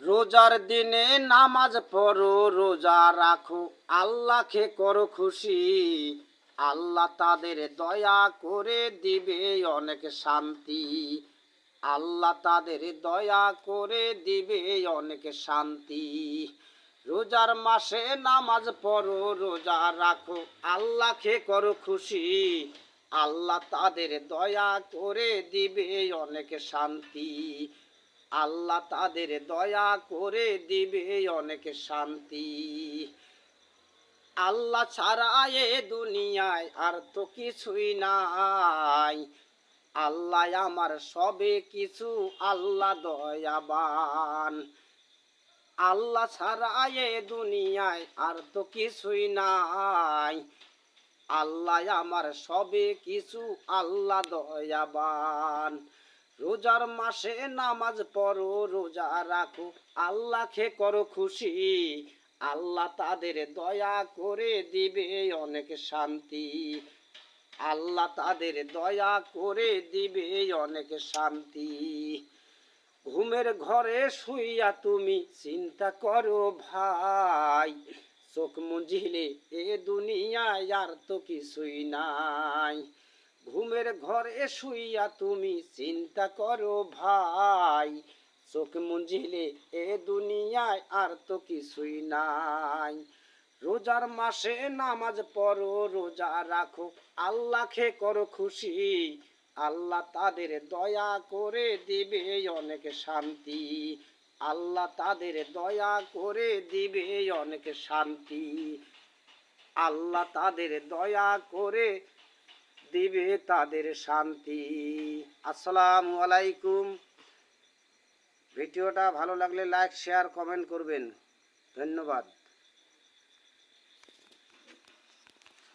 রোজার দিনে নামাজ পড়ো, রোজা রাখো, আল্লাহকে করো খুশি। আল্লাহ তাদের দয়া করে দিবে অনেক শান্তি। আল্লাহ তাদের দয়া করে দিবে অনেক শান্তি। রোজার মাসে নামাজ পড়ো, রোজা রাখো, আল্লাহকে করো খুশি। আল্লাহ তাদের দয়া করে দিবে অনেক শান্তি। আল্লাহ তাদের দয়া করে দিবে অনেক শান্তি। আল্লাহ ছাড়া এ দুনিয়ায় আর তো কিছুই নাই। আল্লাহ আমার সবে কিছু আল্লাহ দয়াবান। আল্লাহ ছাড়া এ দুনিয়ায় আর তো কিছুই নাই। আল্লাহ আমার সবে কিছু আল্লাহ দয়াবান। রোজার মাসে নামাজ পড়ো, রোজা রাখো, আল্লাহকে করো খুশি। আল্লাহ তাদের দয়া করে দিবে অনেক শান্তি। আল্লাহ তাদের দয়া করে দিবে অনেক শান্তি। ঘুমের ঘরে শুইয়া তুমি চিন্তা করো ভাই, চোখ মুজিলে এ দুনিয়ায় আর তো কিছুই নাই। ঘুমের ঘরে শুইয়া তুমি চিন্তা করো ভাই, চোখ মুঞ্জিলে এ দুনিয়ায় আর তো কিছুই নাই। রোজার মাসে নামাজ পড়ো, রোজা রাখো, আল্লাহকে করো খুশি। আল্লাহ তাদের দয়া করে দিবে অনেক শান্তি। আল্লাহ তাদের দয়া করে দিবে অনেক শান্তি। আল্লাহ তাদের দয়া করে দিবে তাদের শান্তি। আসসালামু আলাইকুম। ভিডিওটা ভালো লাগলে লাইক শেয়ার কমেন্ট করবেন। ধন্যবাদ।